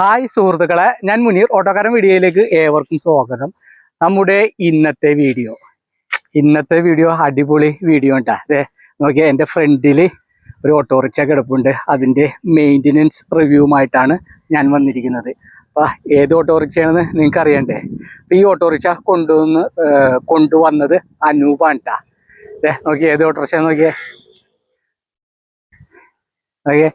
Hi സുഹൃത്തുക്കളെ ഞാൻ മുനീർ. ഓട്ടോക്കാരൻ വീഡിയോയിലേക്ക് ഏവർക്കും സ്വാഗതം. നമ്മുടെ ഇന്നത്തെ വീഡിയോ. ഇന്നത്തെ വീഡിയോ അടിപൊളി വീഡിയോ ഉണ്ടാ അതെ നോക്കിയാൽ എന്റെ ഫ്രണ്ടിൽ ഒരു ഓട്ടോറിക്ഷ കിടപ്പുണ്ട്. അതിന്റെ മെയിന്റനൻസ് റിവ്യൂവുമായിട്ടാണ് ഞാൻ വന്നിരിക്കുന്നത്. അപ്പം ഏത് ഓട്ടോറിക്ഷയാണെന്ന് നിങ്ങൾക്ക് അറിയണ്ടേ? അപ്പം ഈ ഓട്ടോറിക്ഷ കൊണ്ടുവന്ന് കൊണ്ടുവന്നത് അനൂപാണ് ട്ടാ. അതെ നോക്കിയേ ഏത് ഓട്ടോറിക്ഷ നോക്കിയേ? നോക്കിയേ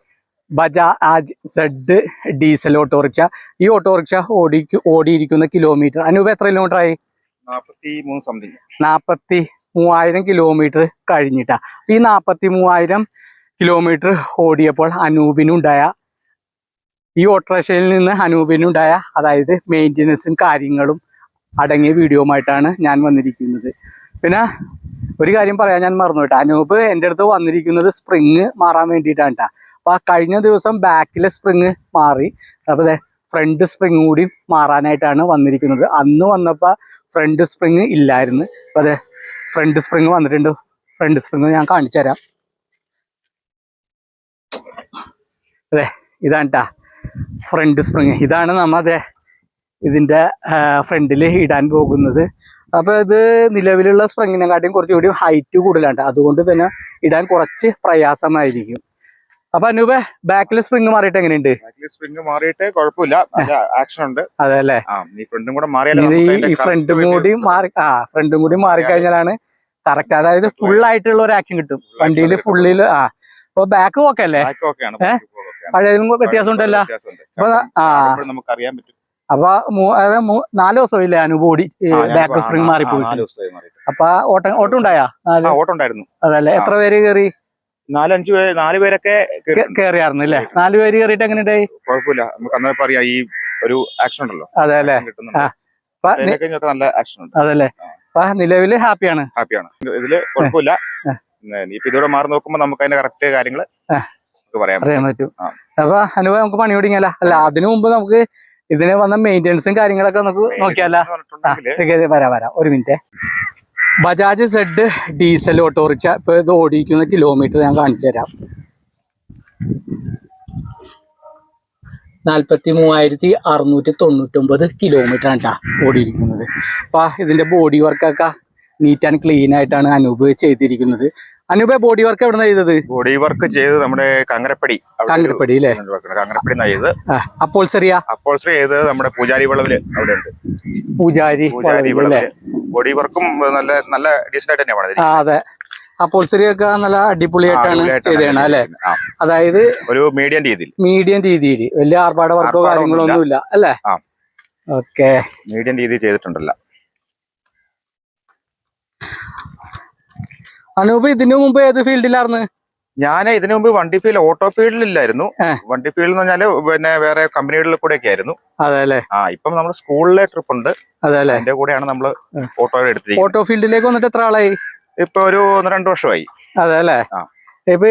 ബജാജ് സെഡ് ഡീസൽ ഓട്ടോറിക്ഷ. ഈ ഓട്ടോറിക്ഷ ഓടി ഓടിയിരിക്കുന്ന കിലോമീറ്റർ അനൂപ് എത്ര കിലോമീറ്റർ ആയി? നാപ്പത്തി നാൽപ്പത്തി മൂവായിരം കിലോമീറ്റർ കഴിഞ്ഞിട്ടാ. ഈ നാൽപ്പത്തി മൂവായിരം കിലോമീറ്റർ ഓടിയപ്പോൾ അനൂപിനുണ്ടായ ഈ ഓട്ടോറിക്ഷയിൽ നിന്ന് അനൂപിനുണ്ടായ അതായത് മെയിന്റനൻസും കാര്യങ്ങളും അടങ്ങിയ വീഡിയോമായിട്ടാണ് ഞാൻ വന്നിരിക്കുന്നത്. പിന്നെ ഒരു കാര്യം പറയാൻ ഞാൻ മറന്നു കേട്ടോ. അനൂപ് എന്റെ അടുത്ത് വന്നിരിക്കുന്നത് സ്പ്രിങ് മാറാൻ വേണ്ടിയിട്ടാണ് കേട്ടോ. അപ്പൊ ആ കഴിഞ്ഞ ദിവസം ബാക്കിലെ സ്പ്രിങ് മാറി. അപ്പോൾ ഫ്രണ്ട് സ്പ്രിങ് കൂടി മാറാനായിട്ടാണ് വന്നിരിക്കുന്നത്. അന്ന് വന്നപ്പോൾ ഫ്രണ്ട് സ്പ്രിങ് ഇല്ലായിരുന്നു. അപ്പൊ അതെ ഫ്രണ്ട് സ്പ്രിങ് വന്നിട്ടുണ്ട്. ഫ്രണ്ട് സ്പ്രിങ് ഞാൻ കാണിച്ചു തരാം. അതെ ഇതാണ് ട്ടാ. ഫ്രണ്ട് സ്പ്രിങ് ഇതാണ് നമ്മ അതെ ഇതിന്റെ ഫ്രണ്ടിൽ ഇടാൻ പോകുന്നത്. അപ്പൊ ഇത് നിലവിലുള്ള സ്പ്രിങ്ങിനെക്കാട്ടിയും കുറച്ചുകൂടി ഹൈറ്റ് കൂടുതലാണ്. അതുകൊണ്ട് തന്നെ ഇടാൻ കുറച്ച് പ്രയാസമായിരിക്കും. അപ്പൊ അനൂപ് ബാക്കിലെ സ്പ്രിങ് മാറിയിട്ട് എങ്ങനെയുണ്ട്? സ്പ്രിങ് മാറിയിട്ട് കുഴപ്പമില്ല. ആക്ഷൻ ഉണ്ട്. അതെ അല്ലേ? ഫ്രണ്ടും കൂടെ ഈ- ഫ്രണ്ടും കൂടി മാറി ആ ഫ്രണ്ടും കൂടി മാറിക്കഴിഞ്ഞാലാണ് കറക്റ്റ് അതായത് ഫുൾ ആയിട്ടുള്ള ഒരു ആക്ഷൻ കിട്ടും. വണ്ടിയിൽ. ഫുള്ളിൽ ആ. അപ്പൊ ബാക്ക് ഓക്കെ അല്ലേ. പഴയതിലും വ്യത്യാസം ഉണ്ടല്ലോ. അപ്പൊ ആ. നമുക്ക് അറിയാൻ പറ്റും. അപ്പൊ നാലു ദിവസം ഇല്ലേ ഞാൻ ബാക്ക് സ്പ്രിംഗ് മാറിയിട്ട്. അപ്പൊ ഓട്ടം ഓട്ടം ഉണ്ടായാ? ഉണ്ടായിരുന്നു. അതല്ലേ. എത്ര പേര് കയറി? നാലഞ്ചു പേര് നാല് പേരൊക്കെ. കയറിയായിരുന്നു അല്ലേ? നാല് പേര് കയറിയിട്ട് എങ്ങനെ ഉണ്ടായി? കുഴപ്പമില്ല. നമുക്ക് അന്നേരം പറയാം ഈ ഒരു ആക്ഷൻ ഉണ്ടല്ലോ. അതെ അല്ലേ? നല്ല ആക്ഷൻ ഉണ്ട്. അതല്ലേ? അപ്പൊ നിലവിൽ ഹാപ്പിയാണ്? ഹാപ്പിയാണ്. ഇതിൽ കുഴപ്പമില്ല. ഇതോടെ മാറി നോക്കുമ്പോ നമുക്ക് അതിന്റെ കറക്റ്റ് കാര്യങ്ങൾ ആ. നമുക്ക് പറയാം അറിയാൻ പറ്റും. അപ്പൊ അനുഭവം നമുക്ക് പണി തുടങ്ങിയല്ല അല്ല അതിനു മുമ്പ് നമുക്ക് ഇതിന് വന്ന മെയിന്റെനൻസും കാര്യങ്ങളൊക്കെ നമുക്ക് നോക്കിയാലോ? വരാം വരാം. ഒരു minute Bajaj Z diesel autorickshaw. ഇപ്പൊ ഇത് ഓടിക്കുന്ന കിലോമീറ്റർ ഞാൻ കാണിച്ചു തരാം. നാൽപ്പത്തി മൂവായിരത്തി അറുന്നൂറ്റി തൊണ്ണൂറ്റൊമ്പത് കിലോമീറ്റർ ആണ് ഓടിയിരിക്കുന്നത്. അപ്പൊ ഇതിന്റെ ബോഡി വർക്കൊക്കെ നീറ്റ് ആൻഡ് ക്ലീൻ ആയിട്ടാണ് അനൂപ് ചെയ്തിരിക്കുന്നത്. അനൂപ് ബോഡി വർക്ക് എവിടെ ചെയ്തത്? ബോഡി വർക്ക് ചെയ്ത് നമ്മുടെ കങ്ങരപ്പടി കങ്ങരപ്പടി അല്ലേ? കങ്ങരപ്പടി ചെയ്ത് അപ്പോൾ ശരിയാ അപ്പോൾ ചെയ്ത് നമ്മുടെ പൂജാരി വിളവിൽ അവിടെ ഉണ്ട് പൂജാരി പൂജാരി വളവിൽ വളവിൽ. ബോഡി വർക്കും നല്ല നല്ല ഡീസന്റ് ആയിട്ട് തന്നെയാണ് ആ അതെ. അപ്പോൾ ശരിയൊക്കെ നല്ല അടിപൊളിയായിട്ടാണ് ചെയ്തേണ അല്ലെ? അതായത് ഒരു മീഡിയം രീതിയിൽ. മീഡിയം രീതിയിൽ. വലിയ ആർഭാട വർക്കോ കാര്യങ്ങളോ. ഒന്നുമില്ല. അല്ലേ. ഓക്കെ മീഡിയം രീതിയിൽ ചെയ്തിട്ടുണ്ടല്ലോ. അനൂപ് ഇതിനു മുമ്പ് ഏത് ഫീൽഡിലായിരുന്നു ഞാൻ ഇതിനു മുമ്പ് വണ്ടി ഫീൽഡ് ഓട്ടോ ഫീൽഡിലില്ലായിരുന്നു. വണ്ടി ഫീൽഡ് എന്ന് പറഞ്ഞാൽ പിന്നെ വേറെ കമ്പനികളിൽ കൂടെ ഒക്കെ ആയിരുന്നു അതെ ആ ഇപ്പം നമ്മൾ സ്കൂളിലെ ട്രിപ്പ് ഉണ്ട് അതെ അതിന്റെ കൂടെയാണ് നമ്മൾ. ഓട്ടോ എടുത്തിരിക്കുന്നത്. ഓട്ടോ ഫീൽഡിലേക്ക് വന്നിട്ട് എത്ര ആളായി? ഇപ്പൊ ഒരു ഒന്ന് രണ്ടു വർഷമായി. അതെ അല്ലേ. ഇപ്പൊ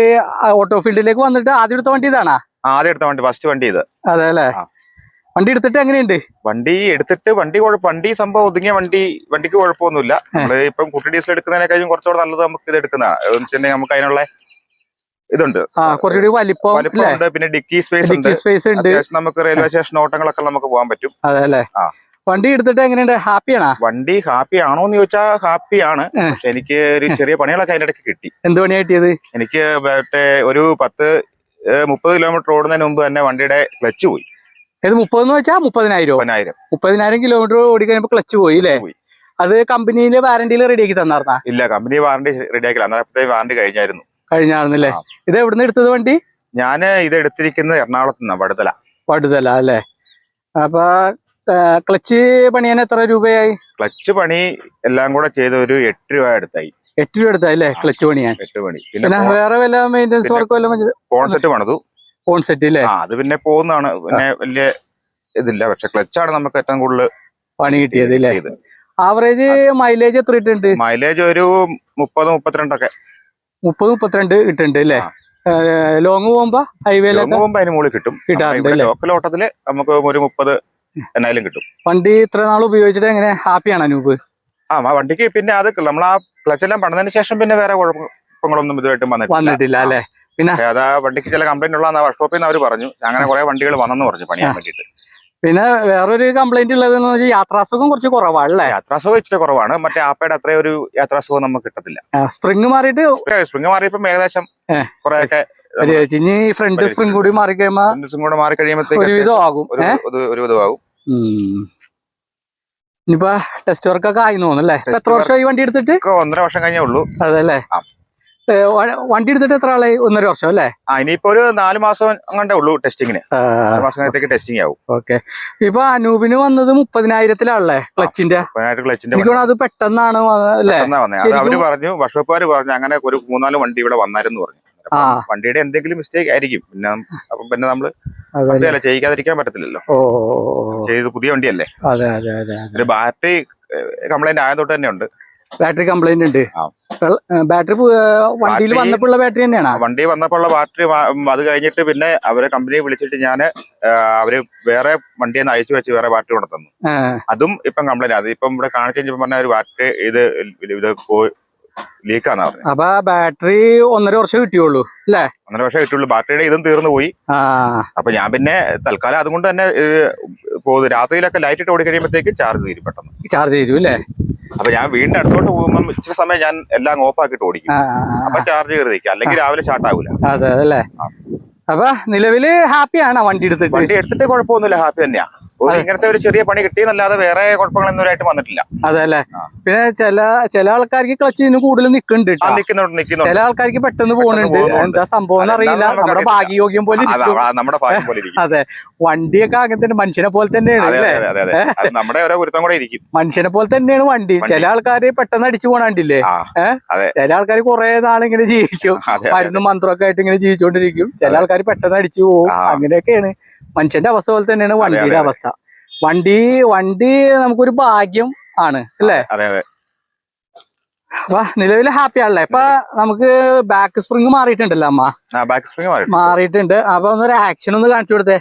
ഓട്ടോ ഫീൽഡിലേക്ക് വന്നിട്ട് ആദ്യം എടുത്ത വണ്ടി ഇതാണാ? ആദ്യം എടുത്ത വണ്ടി ഫസ്റ്റ് വണ്ടി ഇത്. അതെ അല്ലേ. വണ്ടി എടുത്തിട്ട് എങ്ങനെയുണ്ട്? വണ്ടി എടുത്തിട്ട് വണ്ടി വണ്ടി സംഭവം ഒതുങ്ങിയ വണ്ടി വണ്ടിക്ക് കുഴപ്പമൊന്നുമില്ല. നമ്മൾ ഇപ്പം കുട്ടി ഡീസൽ എടുക്കുന്നതിനേക്കാളും കുറച്ചുകൂടെ നല്ലത് നമുക്ക് ഇത് എടുക്കുന്നതാണ്. നമുക്ക് അതിനുള്ള ഇതുണ്ട്. കുറച്ചുകൂടി വലിപ്പം വലിപ്പമുണ്ട് പിന്നെ ഡിക്കി സ്പേസ് സ്പേസ് ഉണ്ട്. നമുക്ക് റെയിൽവേ സ്റ്റേഷൻ ഓട്ടങ്ങളൊക്കെ നമുക്ക് പോകാൻ പറ്റും. അതെ അല്ലേ. വണ്ടി എടുത്തിട്ട് എങ്ങനെയുണ്ട്? ഹാപ്പിയാണോ? വണ്ടി ഹാപ്പി ആണോ എന്ന് ചോദിച്ചാൽ ഹാപ്പിയാണ്. എനിക്ക് ഒരു ചെറിയ പണികളൊക്കെ അതിന്റെ ഇടയ്ക്ക് കിട്ടി. എന്ത് പണിയാ കിട്ടിയത്? എനിക്ക് മറ്റേ ഒരു പത്ത് മുപ്പത് കിലോമീറ്റർ ഓടുന്നതിന് മുമ്പ് തന്നെ വണ്ടിയുടെ ക്ലച്ച് പോയി. ഇത് മുപ്പതെന്ന് വെച്ചാ മുപ്പതിനായിരം മുപ്പതിനായിരം. മുപ്പതിനായിരം കിലോമീറ്റർ ഓടിക്കഴിഞ്ഞപ്പോ ക്ലച്ച് പോയി അല്ലേ? അത് കമ്പനിയിലെ വാറന്റിയിൽ റെഡിയാക്കി തന്നാർന്നാ ഇല്ല കമ്പനി വാറണ്ടി റെഡിയാക്കില്ല അന്നേരത്തെ വാറണ്ടി കഴിഞ്ഞായിരുന്നു. കഴിഞ്ഞാർന്നല്ലേ ഇത് എവിടുന്ന് എടുത്തത് വണ്ടി? ഞാൻ ഇത് എടുത്തിരിക്കുന്നത് എറണാകുളത്ത് നിന്നാണ് വടുതല. വടുതല അല്ലേ? അപ്പൊ ക്ലച്ച് പണിയാൻ എത്ര രൂപയായി? ക്ലച്ച് പണി എല്ലാം കൂടെ ചെയ്ത ഒരു എട്ട് രൂപ അടുത്തായി. എട്ട് രൂപ എടുത്തല്ലേ ക്ലച്ച് പണിയാൻ. എട്ട് പണി. പിന്നെ വേറെ വല്ല മെയിന്റനൻസ് വർക്കും വർക്ക് വല്ല കോൺസെപ്റ്റ് പണിതു. ഫോൺ സെറ്റ് അല്ലേ അത് പിന്നെ പോകുന്നതാണ്. പിന്നെ വലിയ ഇതില്ല. പക്ഷെ ആണ് നമുക്ക് ഏറ്റവും കൂടുതൽ പണി കിട്ടിയത് അല്ലേ ആവറേജ് മൈലേജ് എത്ര ഇട്ടുണ്ട് മൈലേജ് ഒരു മുപ്പത് മുപ്പത്തിരണ്ടൊക്കെ. മുപ്പത് മുപ്പത്തിരണ്ട് ഇട്ടുണ്ട് അല്ലേ. ലോങ് പോകുമ്പോ ഹൈവേയിലൊക്കെ പോകുമ്പോ അതിന് മുകളിൽ കിട്ടും. കിട്ടാറുണ്ട് ലോക്കൽ ഓട്ടത്തിൽ നമുക്ക് ഒരു മുപ്പത് എന്നായാലും കിട്ടും. വണ്ടി ഇത്ര നാൾ ഉപയോഗിച്ചിട്ട് എങ്ങനെ ഹാപ്പിയാണ് അനൂപ്? ആ വണ്ടിക്ക് പിന്നെ അത് നമ്മൾ ആ ക്ലച്ച് എല്ലാം പണിതതിന് ശേഷം പിന്നെ വേറെ കുഴപ്പം കുഴപ്പങ്ങളൊന്നും ഇതുമായിട്ടും വന്നിട്ടില്ല. അല്ലേ? പിന്നെ അതാ വണ്ടിക്ക് ചില കംപ്ലൈന്റ് ഉള്ള വർക്ക്ഷോപ്പിൽ നിന്ന് അവർ പറഞ്ഞു. അങ്ങനെ കുറെ വണ്ടികൾ വന്നെന്ന് പറഞ്ഞു പണിയാൻ വേണ്ടിയിട്ട്. പിന്നെ വേറൊരു കംപ്ലൈന്റ് ഉള്ളത് വെച്ചാൽ യാത്രാസുഖം കുറച്ച് കുറവാണ് അല്ലേ യാത്രാസുഖം ഇച്ചിരി കുറവാണ്. മറ്റേ ആപ്പയുടെ അത്രയും ഒരു യാത്രാസുഖം നമുക്ക് കിട്ടത്തില്ല. സ്പ്രിങ് മാറിയിട്ട് സ്പ്രിങ് മാറിയപ്പം ഏകദേശം. കുറെയൊക്കെ ഇനി ഫ്രണ്ട് സ്പ്രിങ് കൂടി മാറി കഴിയുമ്പോ കൂടെ മാറി കഴിയുമ്പോഴത്തേക്ക് ഒരുവിധം ആകും. ഒരു ഏഹ് ഒരു- ഒരു വിധമാകും ഇനിയിപ്പോ ടെസ്റ്റ് വർക്ക് ഒക്കെ ആയി തോന്നുന്നല്ലേ എത്ര വർഷമായി വണ്ടി എടുത്തിട്ട്? ഒന്നര വർഷം കഴിഞ്ഞേ ഉള്ളൂ. അതല്ലേ ആ. വണ്ടി എടുത്തിട്ട് എത്ര ആളെ ഒന്നര വർഷം അല്ലേ? ഇനിയിപ്പോ ഒരു നാല് മാസം അങ്ങനെ ഉള്ളൂ ടെസ്റ്റിങ്ങിന് മാസത്തേക്ക് ടെസ്റ്റിംഗ് ആവും. ഓക്കെ. ഇപ്പൊ അനൂപിന് വന്നത് മുപ്പതിനായിരത്തിലാണല്ലേ ക്ലച്ചിന്റെ? ക്ലച്ചിന്റെ അത് പെട്ടെന്നാണ് അല്ലേ? അവർ പറഞ്ഞു വർഷോപ്പുകാർ പറഞ്ഞു അങ്ങനെ ഒരു മൂന്നാൽ വണ്ടി ഇവിടെ വന്നായിരുന്നു പറഞ്ഞു. വണ്ടിയുടെ എന്തെങ്കിലും മിസ്റ്റേക്ക് ആയിരിക്കും. പിന്നെ പിന്നെ നമ്മൾ അല്ല ചെയ്യിക്കാതിരിക്കാൻ പറ്റത്തില്ലല്ലോ. ചെയ്ത് പുതിയ വണ്ടിയല്ലേ? അതെ അതെ അതെ അതെ. ഒരു ബാറ്ററി കംപ്ലൈന്റ് ആയതോട്ട് തന്നെ ഉണ്ട്. ബാറ്ററി കംപ്ലൈന്റ് ഉണ്ട്. ബാറ്ററി വണ്ടിയിൽ വന്നപ്പോൾ വന്നപ്പോഴുള്ള ബാറ്ററി തന്നെയാണ്? വണ്ടി വന്നപ്പോൾ ഉള്ള ബാറ്ററി അത് കഴിഞ്ഞിട്ട് പിന്നെ അവരെ കമ്പനിയെ വിളിച്ചിട്ട് ഞാൻ അവർ വേറെ വണ്ടിയിൽ നിന്ന് അയച്ചു വെച്ച് വേറെ ബാറ്ററി കൊണ്ട് തന്നു അതും ഇപ്പം കംപ്ലൈന്റ് അത് ഇപ്പം ഇവിടെ കാണിച്ചു പറഞ്ഞ ഒരു ബാറ്ററി ഇത് ഇത് ലീക്കാന്നാ പറഞ്ഞത്. അപ്പൊ ബാറ്ററി ഒന്നര വർഷം കിട്ടിയുള്ളൂ അല്ലേ? ഒന്നര വർഷം കിട്ടിയുള്ളൂ. ബാറ്ററിയുടെ ഇതും തീർന്നു പോയി. അപ്പൊ ഞാൻ പിന്നെ തൽക്കാലം അതുകൊണ്ട് തന്നെ പോകുന്നു രാത്രിയിലൊക്കെ ലൈറ്റ് ഇട്ട് ഓടി കഴിയുമ്പോഴത്തേക്ക് ചാർജ് തീരും പെട്ടെന്ന്. ചാർജ് തീരും അല്ലേ? അപ്പൊ ഞാൻ വീടിന്റെ അടുത്തോട്ട് പോകുമ്പോൾ ഇച്ചിരി സമയം ഞാൻ എല്ലാം ഓഫ് ആക്കിട്ട് ഓടിക്കും. അപ്പൊ ചാർജ് കയറി അല്ലെങ്കിൽ രാവിലെ സ്റ്റാർട്ട് ആവില്ല അതെ അതല്ലേ. അപ്പൊ നിലവിൽ ഹാപ്പിയാണ് വണ്ടി എടുത്തിട്ട്? വണ്ടി എടുത്തിട്ട് കുഴപ്പമൊന്നുമില്ല. ഹാപ്പി തന്നെയാ. ഇങ്ങനത്തെ ഒരു ചെറിയ പണി കിട്ടിയെന്നല്ലാതെ വേറെ കുഴപ്പങ്ങളൊന്നും ആയിട്ട് വന്നിട്ടില്ല. അതെ അല്ലേ? പിന്നെ ചില ചില ആൾക്കാർക്ക് ക്ലച്ചിന് കൂടുതൽ നിൽക്കുന്നുണ്ട് ചില ആൾക്കാർക്ക് പെട്ടെന്ന് പോകുന്നുണ്ട്. എന്താ സംഭവം അറിയില്ല. നമ്മുടെ. ഭാഗ്യയോഗ്യം പോലെ നമ്മുടെ ഭാഗ്യം പോലെ അതെ. വണ്ടിയൊക്കെ അങ്ങനെ തന്നെ മനുഷ്യനെ പോലെ തന്നെയാണ് നമ്മുടെ ഓരോ ഗുരുത്തം കൂടെ ഇരിക്കും. മനുഷ്യനെ പോലെ തന്നെയാണ് വണ്ടി. ചില ആൾക്കാര് പെട്ടെന്ന് അടിച്ചു പോണണ്ടില്ലേ അതെ. ചില ആൾക്കാർ കുറെ നാളിങ്ങനെ ജീവിക്കും. മരുന്ന് മന്ത്രമൊക്കെ ആയിട്ട് ഇങ്ങനെ ജീവിച്ചുകൊണ്ടിരിക്കും ചില ആൾക്കാർ പെട്ടെന്ന് അടിച്ചു പോകും. അങ്ങനെയൊക്കെയാണ്. മനുഷ്യന്റെ അവസ്ഥ പോലെ തന്നെയാണ് വണ്ടിയുടെ അവസ്ഥ. വണ്ടി വണ്ടി നമുക്കൊരു ഭാഗ്യം ആണ് അല്ലേ? അതെ അതെ. അപ്പൊ നിലവിൽ ഹാപ്പി ആണല്ലേ? ഇപ്പൊ നമുക്ക് ബാക്ക് സ്പ്രിങ് മാറിയിട്ടുണ്ടല്ലോ അമ്മ. ബാക്ക് സ്പ്രിങ് മാറി മാറിയിട്ടുണ്ട്. അപ്പൊ ഒന്നൊരു ആക്ഷൻ ഒന്ന് കാണിച്ചു കൊടുത്തേ.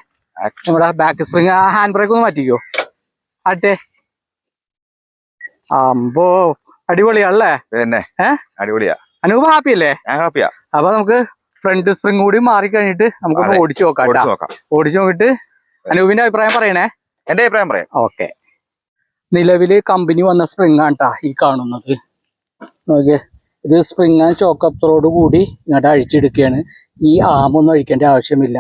നമ്മുടെ ബാക്ക് സ്പ്രിങ് ആ ഹാൻഡ് ബ്രേക്ക് ഒന്ന് മാറ്റിക്കോ. ആട്ടെ. അമ്പോ അടിപൊളിയാണല്ലേ അടിപൊളിയാ. അനൂപ് ഹാപ്പി അല്ലേ? ഞാൻ ഹാപ്പിയാ അപ്പൊ നമുക്ക് ഫ്രണ്ട് സ്പ്രിങ് കൂടി മാറി കഴിഞ്ഞിട്ട് നമുക്ക് ഓടിച്ചു നോക്കാം ഓടിച്ചു നോക്കാം. ഓടിച്ചു നോക്കിട്ട് അനൂപിന്റെ അഭിപ്രായം പറയണേ. എന്റെ അഭിപ്രായം പറയാം. ഓക്കെ. നിലവിൽ കമ്പനി വന്ന സ്പ്രിങ് ആണ് ട്ടാ ഈ കാണുന്നത്. നോക്കിയേ ഇത് സ്പ്രിങ് ആൻഡ് ചോക്കപ്പ് അപ്സറോട് കൂടി ഇങ്ങോട്ട് അഴിച്ചെടുക്കുകയാണ് ഈ ആമൊന്നും അഴിക്കേണ്ട ആവശ്യമില്ല.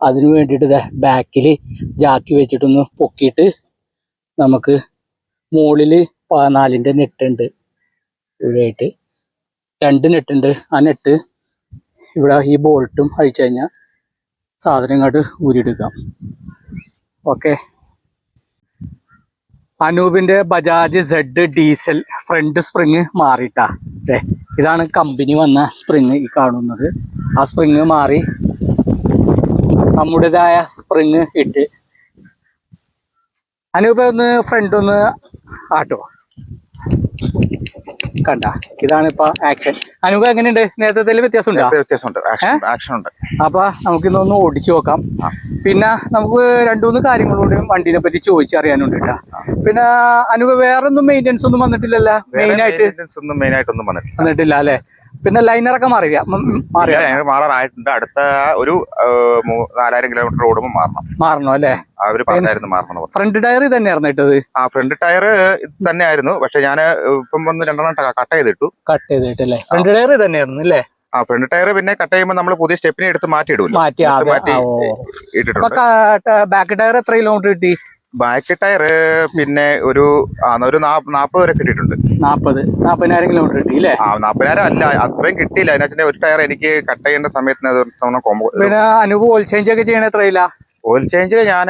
അതിനു വേണ്ടിയിട്ട് ബാക്കിൽ ജാക്കി വെച്ചിട്ടൊന്ന് പൊക്കിയിട്ട് നമുക്ക് മുകളിൽ പതിനാലിന്റെ നെട്ടുണ്ട് ഇവിടെയായിട്ട് രണ്ട് നെട്ടുണ്ട് ആ നെട്ട് ഇവിടെ ഈ ബോൾട്ടും അഴിച്ചു കഴിഞ്ഞാൽ സാധനം ഇങ്ങോട്ട് ഊരിയെടുക്കാം okay. അനൂപിന്റെ Bajaj Z diesel front spring മാറിയിട്ടാ. അല്ലേ ഇതാണ് കമ്പനി വന്ന സ്പ്രിങ് ഈ കാണുന്നത്. ആ സ്പ്രിങ് മാറി നമ്മുടേതായ സ്പ്രിങ് ഇട്ട്. അനൂപ ഒന്ന് ഫ്രണ്ട് ഒന്ന് ആട്ടോ. കണ്ട ഇതാണ് ഇപ്പൊ ആക്ഷൻ അനൂപ എങ്ങനെയുണ്ട്? നേരത്തെ വ്യത്യാസം ഉണ്ടോ വ്യത്യാസം വ്യത്യാസമുണ്ട്. ആക്ഷൻ ആക്ഷൻ ഉണ്ട് അപ്പൊ നമുക്കിന്നൊന്ന് ഓടിച്ചു നോക്കാം. പിന്നെ നമുക്ക് രണ്ടു മൂന്ന് കാര്യങ്ങളോട് വണ്ടീനെ പറ്റി ചോദിച്ചറിയാനുണ്ട് കേട്ടാ. പിന്നെ അനുഭവ വേറെ ഒന്നും മെയിന്റെനൻസ് ഒന്നും വന്നിട്ടില്ലല്ലോ? മെയിൻ ആയിട്ട്? ഒന്നും വന്നിട്ടില്ല. അല്ലെ? പിന്നെ ലൈനറൊക്കെ മാറിയ? മാറാനായിട്ടുണ്ട് അടുത്ത ഒരു നാലായിരം കിലോമീറ്റർ ഓടുമ്പോൾ മാറണം. മാറണോ അല്ലേ? അവർ പറഞ്ഞായിരുന്നു മാറണം ഫ്രണ്ട് ടയർ തന്നെയായിരുന്നു ഇട്ടത്? ആ ഫ്രണ്ട് ടയർ തന്നെയായിരുന്നു. പക്ഷെ ഞാൻ ഇപ്പം വന്ന് രണ്ടെണ്ണം കട്ട് ചെയ്തിട്ടു. കട്ട് ചെയ്തിട്ടല്ലേ? ഫ്രണ്ട് ടയർ തന്നെയായിരുന്നു അല്ലേ? ആ ഫ്രണ്ട് ടയർ പിന്നെ കട്ട് ചെയ്യുമ്പോൾ നമ്മൾ പുതിയ സ്റ്റെപ്പിനെ എടുത്ത് മാറ്റി ഇടുവല്ലോ മാറ്റി മാറ്റി ഇട്ടിട്ടുണ്ട്. ബാക്ക് ടയർ എത്ര കിലോമീറ്റർ കിട്ടി? ബാക്ക് ടയർ പിന്നെ ഒരു ഒരു നാപ്പത് വരെ കിട്ടിയിട്ടുണ്ട്. നാപ്പത്. നാപ്പതിനായിരം കിലോമീറ്റർ കിട്ടി അല്ലേ ആ നാൽപ്പതിനായിരം അല്ല അത്രയും കിട്ടിയില്ല. അതിനകത്ത് ഒരു ടയർ എനിക്ക് കട്ട് ചെയ്യേണ്ട സമയത്തിന് അത് പിന്നെ അനുഭവ ചേഞ്ച് ഒക്കെ ചെയ്യണ എത്രയില്ല ഓയിൽ ചേഞ്ചിൽ ഞാൻ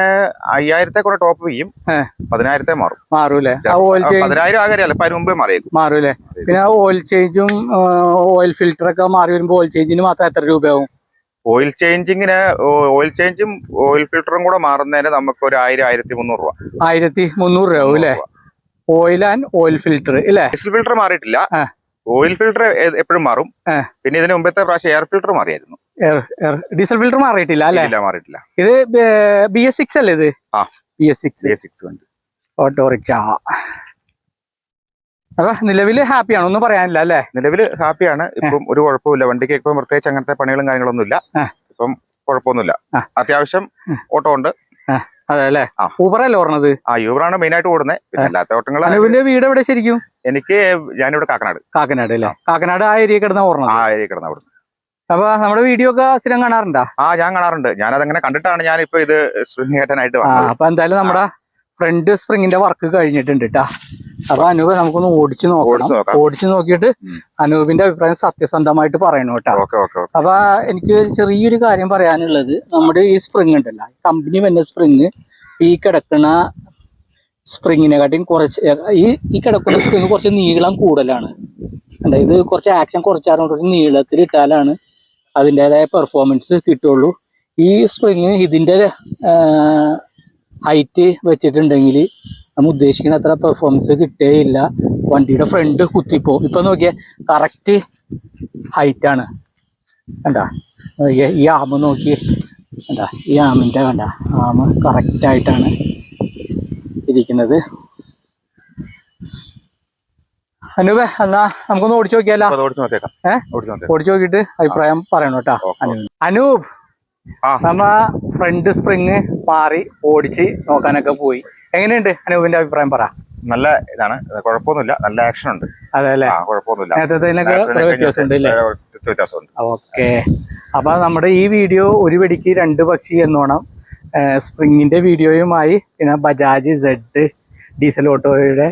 അയ്യായിരത്തെ കൂടെ ടോപ്പ് ചെയ്യും. പതിനായിരത്തെ മാറും. മാറൂലേ ആ ഓയിൽ ചേഞ്ച് പതിനായിരം ആകാരില്ല അതിന് മുമ്പേ മാറിയേക്കും. മാറൂലേ പിന്നെ ഓയിൽ ചേഞ്ചും ഓയിൽ ഫിൽറ്റർ ഒക്കെ മാറി വരുമ്പോൾ ഓയിൽ ചേഞ്ചിന് മാത്രം എത്ര രൂപയാവും? ഓയിൽ ചേഞ്ചിങ്ങിന് ഓയിൽ ചേഞ്ചും ഓയിൽ ഫിൽറ്ററും കൂടെ മാറുന്നതിന് നമുക്ക് ഒരു ആയിരം ആയിരത്തി മുന്നൂറ് രൂപ. ആയിരത്തി മുന്നൂറ് രൂപ ആവും അല്ലേ? ഓയിൽ ആൻഡ് ഓയിൽ ഫിൽറ്റർ ഇല്ലേ? ഡീസൽ ഫിൽറ്റർ മാറിയിട്ടില്ല. ഓയിൽ ഫിൽറ്റർ എപ്പോഴും മാറും. പിന്നെ ഇതിന് മുമ്പത്തെ പ്രാവശ്യം എയർ ഫിൽറ്റർ മാറിയായിരുന്നു. ഡീസൽ ഫിൽറ്റർ മാറിയിട്ടില്ല അല്ലേ? മാറിയിട്ടില്ല. ഇത് ബി എസ് സിക്സ് അല്ലേ ഇത്. ബി എസ് സിക്സ് സിക്സ് വണ്ടി ഓട്ടോറിക്ഷ അപ്പൊ നിലവിൽ ഹാപ്പിയാണ് ഒന്നും പറയാനില്ല അല്ലേ? നിലവിൽ ഹാപ്പിയാണ് ഇപ്പം ഒരു കുഴപ്പമില്ല വണ്ടിക്ക് ഇപ്പം പ്രത്യേകിച്ച് അങ്ങനത്തെ പണികളും കാര്യങ്ങളൊന്നും ഇല്ല. ഇപ്പം കുഴപ്പമൊന്നുമില്ല. അത്യാവശ്യം ഓട്ടോ ഉണ്ട്. അതെ അല്ലേ. ഊബറല്ലേ ഓർണത് ആ യൂബറാണ് മെയിൻ ആയിട്ട് ഓടുന്നത്. പിന്നെ അല്ലാത്ത ഓട്ടങ്ങൾ അനുവിന്റെ വീട് എവിടെ ശരിക്കും? എനിക്ക് ഞാനിവിടെ കാക്കനാട്. കാക്കനാട് അല്ലേ? കാക്കനാട് ആ ഏരിയ കിടന്ന ഓർണത് ആ ഏരിയ കിടന്ന അവിടെ അപ്പൊ നമ്മുടെ വീഡിയോ ഒക്കെ സ്ഥിരം കാണാറുണ്ടോ? ആ ഞാൻ കാണാറുണ്ട്. ഞാൻ അതങ്ങനെ കണ്ടിട്ടാണ് ഞാൻ ഇപ്പൊ ഇത് സ്പ്രിംഗ് കയറ്റാനായിട്ട് അപ്പൊ എന്തായാലും നമ്മുടെ ഫ്രണ്ട് സ്പ്രിങ്ങിന്റെ വർക്ക് കഴിഞ്ഞിട്ടുണ്ട് കേട്ടാ അപ്പൊ അനൂപ് നമുക്കൊന്ന് ഓടിച്ചു നോക്കണം. നോക്കാം. ഓടിച്ചു നോക്കിയിട്ട്. അനൂപിന്റെ അഭിപ്രായം സത്യസന്ധമായിട്ട് പറയണം കേട്ടോ അപ്പൊ എനിക്ക് ചെറിയൊരു കാര്യം പറയാനുള്ളത്. നമ്മുടെ ഈ സ്പ്രിങ് ഉണ്ടല്ലോ കമ്പനി വന്ന സ്പ്രിങ് ഈ കിടക്കുന്ന സ്പ്രിങ്ങിനെക്കാട്ടിയും കുറച്ച് ഈ ഈ കിടക്കുന്ന സ്പ്രിങ് കുറച്ച് നീളം കൂടുതലാണ്? ഇത് കുറച്ച് ആക്ഷൻ കുറച്ചാറുണ്ട് കുറച്ച് നീളത്തിൽ ഇട്ടാലാണ് അതിന്റെതായ പെർഫോമൻസ് കിട്ടുള്ളൂ. ഈ സ്പ്രിങ് ഇതിന്റെ ഹൈറ്റ് വെച്ചിട്ടുണ്ടെങ്കിൽ നമ്മൾ ഉദ്ദേശിക്കുന്ന അത്ര പെർഫോമൻസ് കിട്ടേയില്ല. വണ്ടിയുടെ ഫ്രണ്ട് കുത്തിപ്പോ ഇപ്പൊ നോക്കിയാൽ കറക്റ്റ് ഹൈറ്റ് ആണ്. കണ്ട? ഈ ആമ നോക്കി കണ്ട? ഈ ആമിന്റെ കണ്ട? ആമ കറക്റ്റ് ആയിട്ടാണ് ഇരിക്കുന്നത്. അനൂപേ എന്നാ നമുക്കൊന്ന് ഓടിച്ചു നോക്കിയാലോ? ഓടിച്ചു നോക്കിയിട്ട് അഭിപ്രായം പറയണം കേട്ടോ. അനൂപ് നമ്മ ഫ്രണ്ട് സ്പ്രിങ് പാറി ഓടിച്ച് നോക്കാനൊക്കെ പോയി. എങ്ങനെയുണ്ട് അനൂപിന്റെ അഭിപ്രായം പറ. നല്ല ഇതാണ്. കുഴപ്പമൊന്നുമില്ല. നല്ല ആക്ഷൻ ഉണ്ട്. അതെ അല്ലേ? കുഴപ്പമൊന്നുമില്ല. ഓക്കെ. അപ്പൊ നമ്മുടെ ഈ വീഡിയോ ഒരു വെടിക്ക് രണ്ട് പക്ഷി എന്നോണം സ്പ്രിങ്ങിന്റെ വീഡിയോയുമായി പിന്നെ ബജാജ് സെഡ് ഡീസൽ ഓട്ടോയുടെ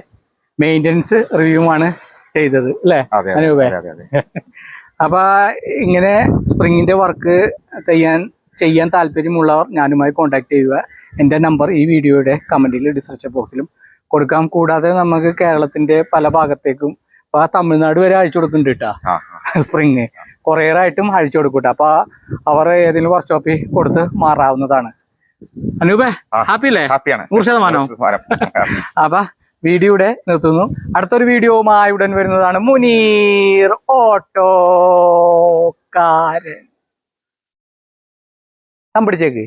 മെയിന്റനൻസ് റിവ്യൂമാണ് ചെയ്തത് അല്ലേ? അനൂപേ? അപ്പൊ ഇങ്ങനെ സ്പ്രിങ്ങിന്റെ വർക്ക് ചെയ്യാൻ ചെയ്യാൻ താല്പര്യമുള്ളവർ ഞാനുമായി കോൺടാക്ട് ചെയ്യുക. എന്റെ നമ്പർ ഈ വീഡിയോയുടെ കമന്റിൽ ഡിസ്ക്രിപ്ഷൻ ബോക്സിലും കൊടുക്കാം. കൂടാതെ നമുക്ക് കേരളത്തിന്റെ പല ഭാഗത്തേക്കും അപ്പൊ തമിഴ്നാട് വരെ അഴിച്ചു കൊടുക്കുന്നുണ്ട് കേട്ടാ. സ്പ്രിങ് കൊറിയറായിട്ടും അഴിച്ചു കൊടുക്കൂട്ടെ. അപ്പൊ അവർ ഏതെങ്കിലും വർക്ക്ഷോപ്പിൽ കൊടുത്ത് മാറാവുന്നതാണ്. അനൂപേ. ഹാപ്പി അല്ലേ? ഹാപ്പിയാണ് നൂറ് ശതമാനം. നൂറ് ശതമാനം ഇവിടെ നിർത്തുന്നു. അടുത്തൊരു വീഡിയോവുമായി ഉടൻ വരുന്നതാണ് മുനീർ ഓട്ടോക്കാരൻ. കമ്പിടിച്ചേക്ക് പിടിച്ചേക്ക്